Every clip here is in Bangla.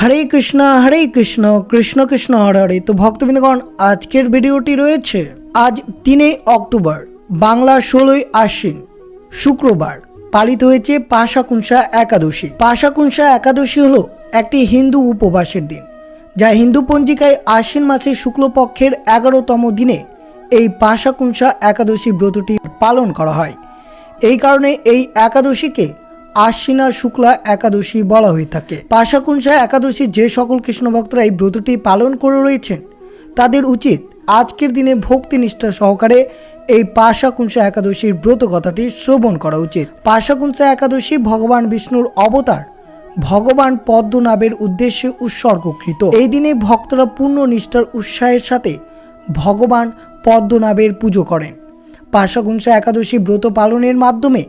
হরে কৃষ্ণ হরে কৃষ্ণ কৃষ্ণ কৃষ্ণ, হরে হরে। তো ভক্তবৃন্দগণ, আজকের ভিডিওটি রয়েছে আজ তিনে অক্টোবর, বাংলা ষোলোই আশ্বিন, শুক্রবার। পালিত হয়েছে পাশাকুংসা একাদশী। পাশাকুংসা একাদশী হলো একটি হিন্দু উপবাসের দিন, যা হিন্দু পঞ্জিকায় আশ্বিন মাসের শুক্লপক্ষের এগারোতম দিনে এই পাশাকুংসা একাদশী ব্রতটি পালন করা হয়। এই কারণে এই একাদশীকে আশ্বিনা শুক্লা একাদশী বলা হয়ে থাকে। পাশাকুংসা একাদশী যে সকল কৃষ্ণ ভক্তরা এই ব্রতটি পালন করে রয়েছেন, তাদের উচিত আজকের দিনে ভক্তি নিষ্ঠা সহকারে এই পাশাকুংসা একাদশীর ব্রত কথাটি শ্রবণ করা উচিত। পাশাকুংসা একাদশী ভগবান বিষ্ণুর অবতার, ভগবান পদ্মনাভের উদ্দেশ্যে উৎসর্গকৃত। এই দিনে ভক্তরা পূর্ণ নিষ্ঠার উৎসাহের সাথে ভগবান পদ্মনাভের পুজো করেন। পাশাগুংসা একাদশী ব্রত পালনের মাধ্যমে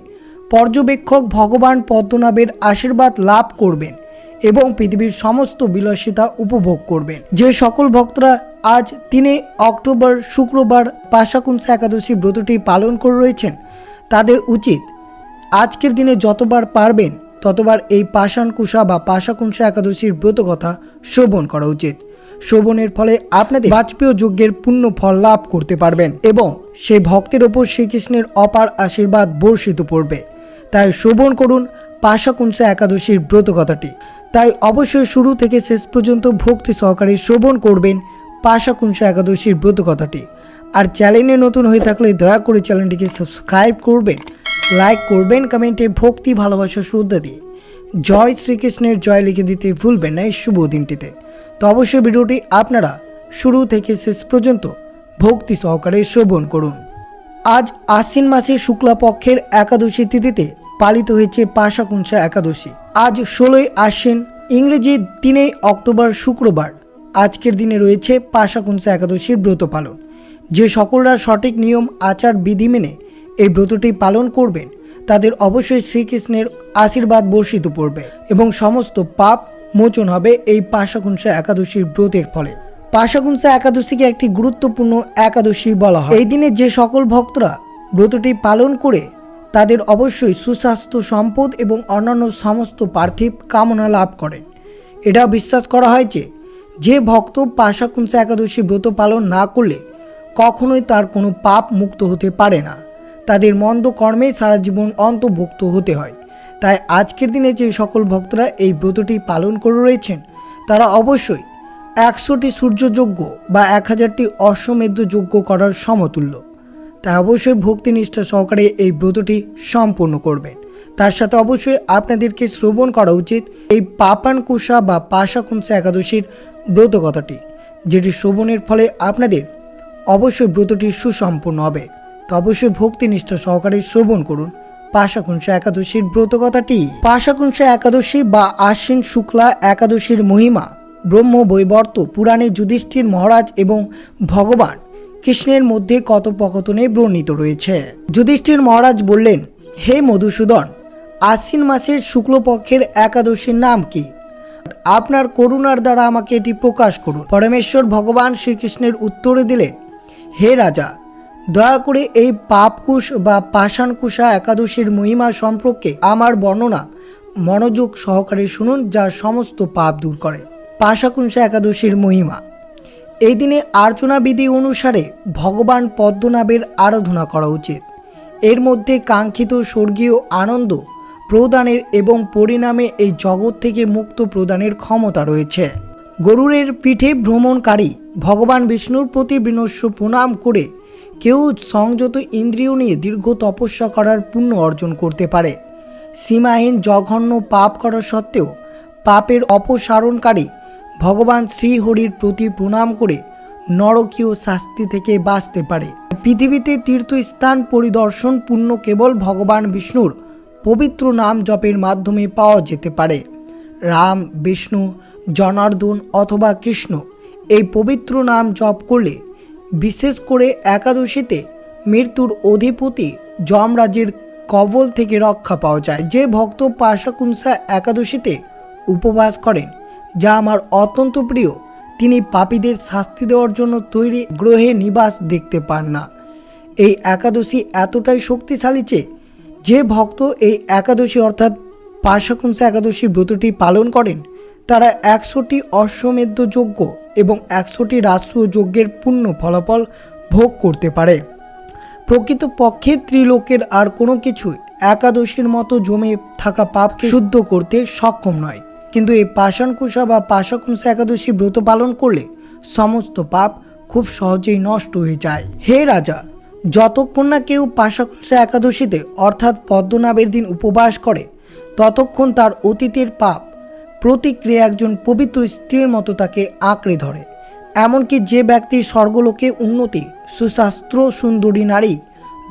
পর্যবেক্ষক ভগবান পদ্মনাভের আশীর্বাদ লাভ করবেন এবং পৃথিবীর সমস্ত বিলাসিতা উপভোগ করবেন। যে সকল ভক্তরা আজ তিনে অক্টোবর শুক্রবার পাশাকুংসা একাদশী ব্রতটি পালন করে রয়েছেন, তাদের উচিত আজকের দিনে যতবার পারবেন ততবার এই পাষাণকুষা বা পাশাকুংসা একাদশীর ব্রত কথা শ্রবণ করা উচিত। শ্রবণের ফলে আপনাদের বাজপেয় যজ্ঞের পূর্ণ ফল লাভ করতে পারবেন এবং সেই ভক্তের ওপর শ্রীকৃষ্ণের অপার আশীর্বাদ বর্ষিত পড়বে। তাই শ্রবণ করুন পাশাকুংসা একাদশীর ব্রত কথাটি তাই অবশ্যই শুরু থেকে শেষ পর্যন্ত ভক্তি সহকারে শ্রবণ করবেন পাশাকুংসা একাদশীর ব্রত কথাটি আর চ্যানেলে নতুন হয়ে থাকলে দয়া করে চ্যানেলটিকে সাবস্ক্রাইব করবেন, লাইক করবেন, কমেন্টে ভক্তি, ভালোবাসা, শ্রদ্ধা দিয়ে। জয় শ্রীকৃষ্ণের জয় লিখে দিতে ভুলবেন না এই শুভ দিনটিতে। তো অবশ্যই ভিডিওটি আপনারা শুরু থেকে শেষ পর্যন্ত ভক্তি সহকারে শ্রবণ করুন। আজ আশ্বিন মাসের শুক্লা পক্ষের একাদশী তিথিতে পালিত হয়েছে পাশাকুংসা একাদশী। আজ ষোলোই আশ্বিন ইংরেজি তিনেই অক্টোবর শুক্রবার। আজকের দিনে রয়েছে পাশাকুংসা একাদশীর ব্রত পালন। যে সকলরা সঠিক নিয়ম, আচার, বিধি মেনে এই ব্রতটি পালন করবেন, তাদের অবশ্যই শ্রীকৃষ্ণের আশীর্বাদ বর্ষিত পড়বে এবং সমস্ত পাপ মোচন হবে এই পাশাকুংসা একাদশীর ব্রতের ফলে। পাশাকুংসা একাদশীকে একটি গুরুত্বপূর্ণ একাদশী বলা হয়। এই দিনে যে সকল ভক্তরা ব্রতটি পালন করে, তাদের অবশ্যই সুস্বাস্থ্য সম্পদ এবং অন্যান্য সমস্ত পার্থিব কামনা লাভ করেন। এটা বিশ্বাস করা হয় যে যে ভক্ত পাশাকুংসা একাদশী ব্রত পালন না করলে কখনোই তার কোনো পাপ মুক্ত হতে পারে না। তাদের মন্দ কর্মেই সারা জীবন অন্তর্ভুক্ত হতে হয়। তাই আজকের দিনে যে সকল ভক্তরা এই ব্রতটি পালন করে রয়েছেন, তারা অবশ্যই একশোটি সূর্যযজ্ঞ বা এক হাজারটি অশ্বমেধ যজ্ঞ করার সমতুল্য। তাই অবশ্যই ভক্তিনিষ্ঠা সহকারে এই ব্রতটি সম্পূর্ণ করবেন। তার সাথে অবশ্যই আপনাদেরকে শ্রবণ করা উচিত এই পাপানকুষা বা পাশাকুংসা একাদশীর ব্রত কথাটি যেটি শ্রবণের ফলে আপনাদের অবশ্যই ব্রতটি সুসম্পন্ন হবে। তো অবশ্যই ভক্তিনিষ্ঠা সহকারে শ্রবণ করুন পাশাকুংসা একাদশীর ব্রত কথাটি পাশাকুংসা একাদশী বা আশ্বিন শুক্লা একাদশীর মহিমা ব্রহ্ম বৈবর্ত পুরাণে যুধিষ্ঠির মহারাজ এবং ভগবান কৃষ্ণের মধ্যে কথোপকথনে বর্ণিত রয়েছে। যুধিষ্ঠির মহারাজ বললেন, হে মধুসূদন, আশ্বিন মাসের শুক্লপক্ষের একাদশীর নাম কি? আপনার করুণার দ্বারা আমাকে এটি প্রকাশ করুন। পরমেশ্বর ভগবান শ্রীকৃষ্ণের উত্তরে দিলেন, হে রাজা, দয়া করে এই পাপকুশ বা পাষাণকুশা একাদশীর মহিমা সম্পর্কে আমার বর্ণনা মনোযোগ সহকারে শুনুন যা সমস্ত পাপ দূর করে। পাশাকুংসা একাদশীর মহিমা। এই দিনে আর্চনা বিধি অনুসারে ভগবান পদ্মনাভের আরাধনা করা উচিত। এর মধ্যে কাঙ্ক্ষিত স্বর্গীয় আনন্দ প্রদানের এবং পরিণামে এই জগৎ থেকে মুক্ত প্রদানের ক্ষমতা রয়েছে। গরুরের পিঠে ভ্রমণকারী ভগবান বিষ্ণুর প্রতি বিনস্য প্রণাম করে কেউ সংযত ইন্দ্রিয় নিয়ে দীর্ঘ তপস্যা করার পুণ্য অর্জন করতে পারে। সীমাহীন জঘন্য পাপ করা সত্ত্বেও পাপের অপসারণকারী ভগবান শ্রীহরির প্রতি প্রণাম করে নরকীয় শাস্তি থেকে বাঁচতে পারে। পৃথিবীতে তীর্থস্থান পরিদর্শন পুণ্য কেবল ভগবান বিষ্ণুর পবিত্র নাম জপের মাধ্যমে পাওয়া যেতে পারে। রাম, বিষ্ণু, জনার্দন অথবা কৃষ্ণ এই পবিত্র নাম জপ করলে বিশেষ করে একাদশীতে মৃত্যুর অধিপতি যমরাজের কবল থেকে রক্ষা পাওয়া যায়। যে ভক্ত পাশাকুংসা একাদশীতে উপবাস করেন যা আমার অত্যন্ত প্রিয়। তিনি পাপীদের শাস্তি দেওয়ার জন্য তৈরি গ্রহে নিবাস দেখতে পান না। এই একাদশী এতটাই শক্তিশালী যে যে ভক্ত এই একাদশী অর্থাৎ পাশাকুংসা একাদশী ব্রতটি পালন করেন, তারা একশোটি অশ্বমেধ যজ্ঞ এবং একশোটি রাষ্ট্র যজ্ঞের পূর্ণ ফলাফল ভোগ করতে পারে। প্রকৃতপক্ষে ত্রিলোকের আর কোনো কিছুই একাদশীর মতো জমে থাকা পাপকে শুদ্ধ করতে সক্ষম নয়। কিন্তু এই পাষাণকুশা বা পাশাকুশা একাদশী ব্রত পালন করলে সমস্ত পাপ খুব সহজেই নষ্ট হয়ে যায়। হে রাজা, যতক্ষণ না কেউ পাশাকুশা একাদশীতে অর্থাৎ পদ্মনাভের দিন উপবাস করে, ততক্ষণ তার অতীতের পাপ প্রতিক্রিয়া একজন পবিত্র স্ত্রীর মতো তাকে আঁকড়ে ধরে। এমনকি যে ব্যক্তি স্বর্গলোকে উন্নতি, সুশাস্ত্র সুন্দরী নারী,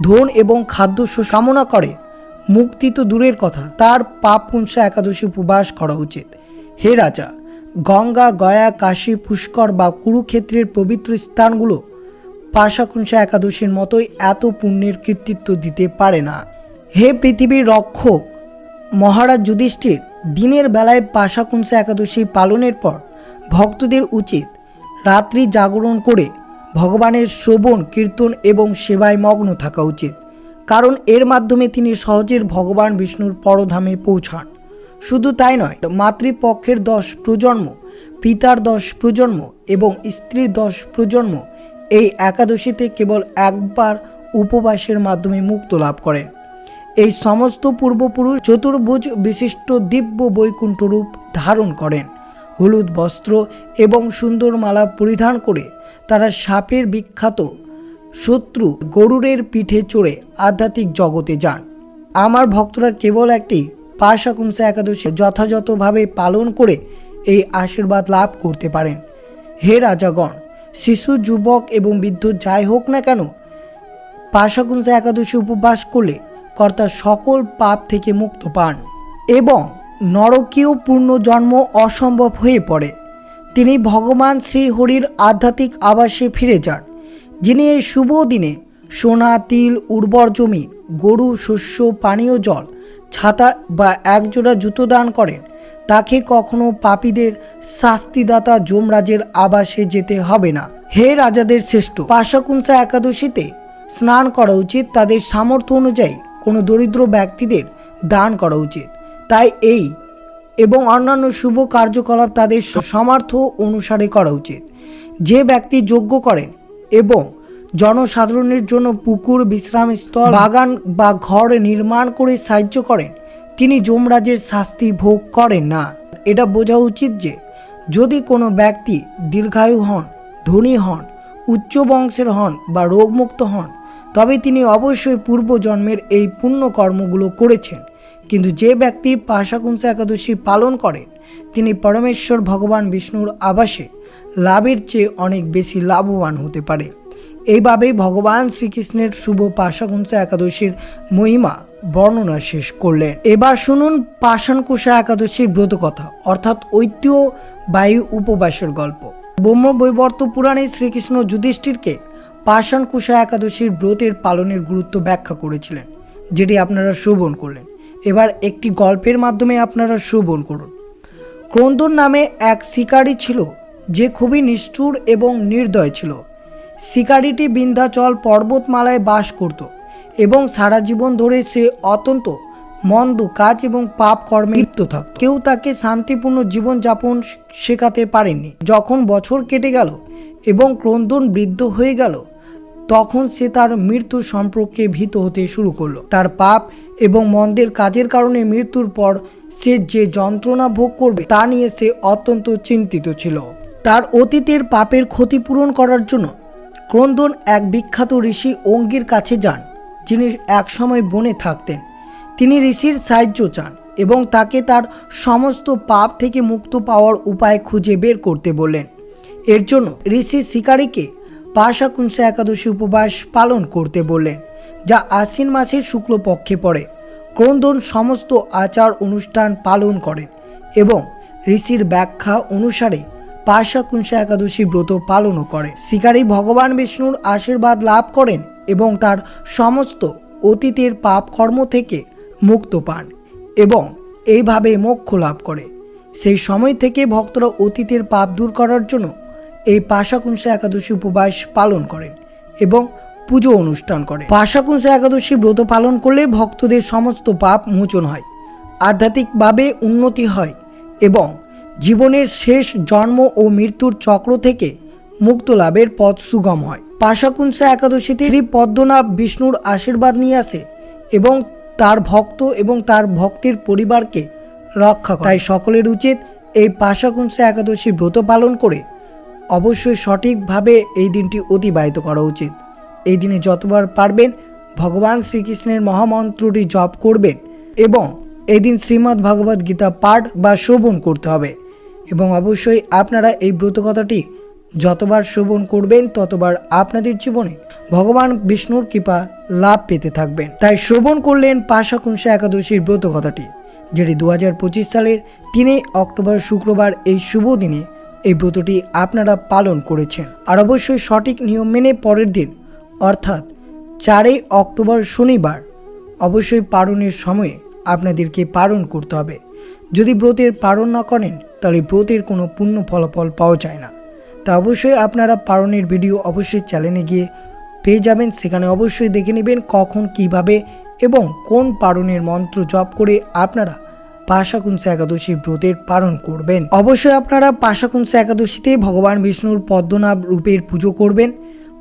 ধন এবং খাদ্য কামনা করে মুক্তি তো দূরের কথা, তার পাপ পুংসা একাদশী উপবাস করা উচিত। হে রাজা, গঙ্গা, গয়া, কাশী, পুষ্কর বা কুরুক্ষেত্রের পবিত্র স্থানগুলো পাশাকুংসা একাদশীর মতোই এত পুণ্যের কৃতিত্ব দিতে পারে না। হে পৃথিবীর রক্ষক, মহারাজ যুধিষ্ঠির, দিনের বেলায় পাশাকুংসা একাদশী পালনের পর ভক্তদের উচিত রাত্রি জাগরণ করে ভগবানের শ্রবণ, কীর্তন এবং সেবায় মগ্ন থাকা উচিত। কারণ এর মাধ্যমে তিনি সহজের ভগবান বিষ্ণুর পরধামে পৌঁছান। শুধু তাই নয়, মাতৃপক্ষের দশ প্রজন্ম, পিতার দশ প্রজন্ম এবং স্ত্রীর দশ প্রজন্ম এই একাদশীতে কেবল একবার উপবাসের মাধ্যমে মুক্ত লাভ করেন। এই সমস্ত পূর্বপুরুষ চতুর্ভুজ বিশিষ্ট দিব্য বৈকুণ্ঠ রূপ ধারণ করেন। হলুদ বস্ত্র এবং সুন্দর মালা পরিধান করে তারা সাপের বিখ্যাত শত্রু গরুরের পিঠে চড়ে আধ্যাত্মিক জগতে যান। আমার ভক্তরা কেবল একটি পাশাকুংসা একাদশী যথাযথভাবে পালন করে এই আশীর্বাদ লাভ করতে পারেন। হে রাজাগণ, শিশু, যুবক এবং বৃদ্ধ যাই হোক না কেন পাশাকুংসা একাদশী উপবাস করলে কর্তা সকল পাপ থেকে মুক্ত পান এবং নরকীয় পূর্ণ জন্ম অসম্ভব হয়ে পড়ে। তিনি ভগবান শ্রীহরির আধ্যাত্মিক আবাসে ফিরে যান। যিনি এই শুভ দিনে সোনা, তিল, উর্বর জমি, গরু, শস্য, পানীয় জল, ছাতা বা একজোড়া জুতো দান করেন, তাকে কখনো পাপীদের শাস্তিদাতা যমরাজের আবাসে যেতে হবে না। হে রাজাদের শ্রেষ্ঠ পাশাকুংসা একাদশীতে স্নান করা উচিত, তাদের সামর্থ্য অনুযায়ী কোনো দরিদ্র ব্যক্তিদের দান করা উচিত। তাই এই এবং অন্যান্য শুভ কার্যকলাপ তাদের সামর্থ্য অনুসারে করা উচিত। যে ব্যক্তি যোগ্য করেন এবং জনসাধারণের জন্য পুকুর বিশ্রামস্থল বাগান বা ঘর নির্মাণ করে সাহায্য করেন। তিনি যমরাজের শাস্তি ভোগ করেন না। এটা বোঝা উচিত যে, যদি কোনো ব্যক্তি দীর্ঘায়ু হন, ধনী হন, উচ্চ বংশের হন বা রোগমুক্ত হন, তবে তিনি অবশ্যই পূর্বজন্মের এই পুণ্য কর্মগুলো করেছেন। কিন্তু যে ব্যক্তি পাশাকুংসা একাদশী পালন করেন, তিনি পরমেশ্বর ভগবান বিষ্ণুর আবাসে লাভের চেয়ে অনেক বেশি লাভবান হতে পারে। এইভাবেই ভগবান শ্রীকৃষ্ণের শুভ পাশাকুংসা একাদশীর মহিমা বর্ণনা শেষ করলেন। এবার শুনুন পাষাণকুশা একাদশীর ব্রত কথা অর্থাৎ ঐতিহ্যবাহী উপবাসের গল্প। ব্রহ্মবৈবর্ত পুরাণে শ্রীকৃষ্ণ যুধিষ্ঠিরকে পাষাণকুশা একাদশীর ব্রতের পালনের গুরুত্ব ব্যাখ্যা করেছিলেন, যেটি আপনারা শ্রবণ করলেন। এবার একটি গল্পের মাধ্যমে আপনারা শ্রবণ করুন। ক্রন্দন নামে এক শিকারী ছিল যে খুবই নিষ্ঠুর এবং নির্দয় ছিল। শিকারিটি বিন্ধ্যাচল পর্বতমালায় বাস করত এবং সারা জীবন ধরে সে অত্যন্ত মন্দ কাজ এবং পাপ কর্মে লিপ্ত থাকত। কেউ তাকে শান্তিপূর্ণ জীবনযাপন শেখাতে পারেনি যখন বছর কেটে গেল এবং ক্রন্দন বৃদ্ধ হয়ে গেল, তখন সে তার মৃত্যু সম্পর্কে ভীত হতে শুরু করল। তার পাপ এবং মন্দের কাজের কারণে মৃত্যুর পর সে যে যন্ত্রণা ভোগ করবে তা নিয়ে সে অত্যন্ত চিন্তিত ছিল। তার অতীতের পাপের ক্ষতিপূরণ করার জন্য ক্রন্দন এক বিখ্যাত ঋষি অঙ্গির কাছে যান, যিনি একসময় বনে থাকতেন। তিনি ঋষির সাহায্য চান এবং তাকে তার সমস্ত পাপ থেকে মুক্ত পাওয়ার উপায় খুঁজে বের করতে বললেন। এর জন্য ঋষি শিকারীকে পাশাকুংসা একাদশী উপবাস পালন করতে বললেন, যা আশ্বিন মাসের শুক্লপক্ষে পড়ে। ক্রন্দন সমস্ত আচার অনুষ্ঠান পালন করেন এবং ঋষির ব্যাখ্যা অনুসারে পাশাকুংসা একাদশী ব্রত পালনও করে। শিকারী ভগবান বিষ্ণুর আশীর্বাদ লাভ করেন এবং তার সমস্ত অতীতের পাপ কর্ম থেকে মুক্ত পান এবং এইভাবে মোক্ষ লাভ করে। সেই সময় থেকে ভক্তরা অতীতের পাপ দূর করার জন্য এই পাশাকুংসা একাদশী উপবাস পালন করেন এবং পুজো অনুষ্ঠান করে পাশাকুংসা একাদশী ব্রত পালন করলে ভক্তদের সমস্ত পাপ মোচন হয়, আধ্যাত্মিকভাবে উন্নতি হয় এবং জীবনের শেষ জন্ম ও মৃত্যুর চক্র থেকে মুক্ত লাভের পথ সুগম হয়। পাশাকুংসা একাদশীতে শ্রী পদ্মনাভ বিষ্ণুর আশীর্বাদ নিয়ে আসে এবং তার ভক্ত এবং তার ভক্তের পরিবারকে রক্ষা তাই সকলের উচিত এই পাশাকুংসা একাদশী ব্রত পালন করে অবশ্যই সঠিকভাবে এই দিনটি অতিবাহিত করা উচিত। এই দিনে যতবার পারবেন ভগবান শ্রীকৃষ্ণের মহামন্ত্রটি জপ করবেন এবং এদিন দিন শ্রীমদ্ ভগবদ গীতা পাঠ বা শ্রবণ করতে হবে। এবং অবশ্যই আপনারা এই ব্রত কথাটি যতবার শ্রবণ করবেন, ততবার আপনাদের জীবনে ভগবান বিষ্ণুর কৃপা লাভ পেতে থাকবেন। তাই শ্রবণ করলেন পাশাকুংসা একাদশীর ব্রত কথাটি যেটি দু হাজার পঁচিশ সালের তিনই অক্টোবর শুক্রবার এই শুভ দিনে এই ব্রতটি আপনারা পালন করেছেন। আর অবশ্যই সঠিক নিয়ম মেনে পরের দিন, অর্থাৎ চারই অক্টোবর শনিবার, অবশ্যই পালনের সময়ে আপনাদেরকে পালন করতে হবে। যদি ব্রতের পালন না করেন তাহলে ব্রতের কোনো পূর্ণ ফলাফল পাওয়া যায় না। তা অবশ্যই আপনারা পালনের ভিডিও অবশ্যই চ্যানেলে গিয়ে পেয়ে যাবেন। সেখানে অবশ্যই দেখে নেবেন কখন, কীভাবে এবং কোন পালনের মন্ত্র জপ করে আপনারা পাশাকুংসা একাদশী ব্রতের পালন করবেন। অবশ্যই আপনারা পাশাকুংসা একাদশীতে ভগবান বিষ্ণুর পদ্মনাভ রূপের পুজো করবেন।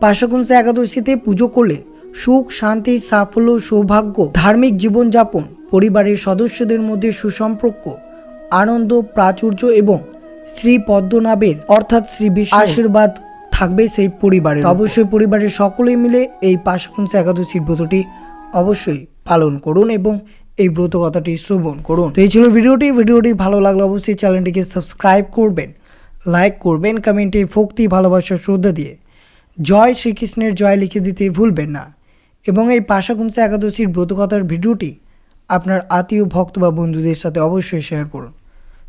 পাশাকুংসা একাদশীতে পুজো করলে সুখ, শান্তি, সাফল্য, সৌভাগ্য, ধার্মিক জীবনযাপন, পরিবারের সদস্যদের মধ্যে সুসম্পর্ক আনন্দ, প্রাচুর্য এবং শ্রী পদ্মনাভের, অর্থাৎ শ্রী বিষ্ণু আশীর্বাদ থাকবে সেই পরিবারের অবশ্যই পরিবারের সকলে মিলে এই পাশাকুংসা একাদশীর ব্রতটি অবশ্যই পালন করুন এবং এই ব্রত কথাটি শ্রবণ করুন। তো এই ছিল ভিডিওটি। ভিডিওটি ভালো লাগলে অবশ্যই চ্যানেলটিকে সাবস্ক্রাইব করবেন, লাইক করবেন, কমেন্টে ভক্তি, ভালোবাসা, শ্রদ্ধা দিয়ে জয় শ্রীকৃষ্ণের জয় লিখে দিতে ভুলবেন না। এবং এই পাশাকুংসা একাদশীর ব্রতকথার ভিডিওটি আপনার আত্মীয়, ভক্ত বা বন্ধুদের সাথে অবশ্যই শেয়ার করুন।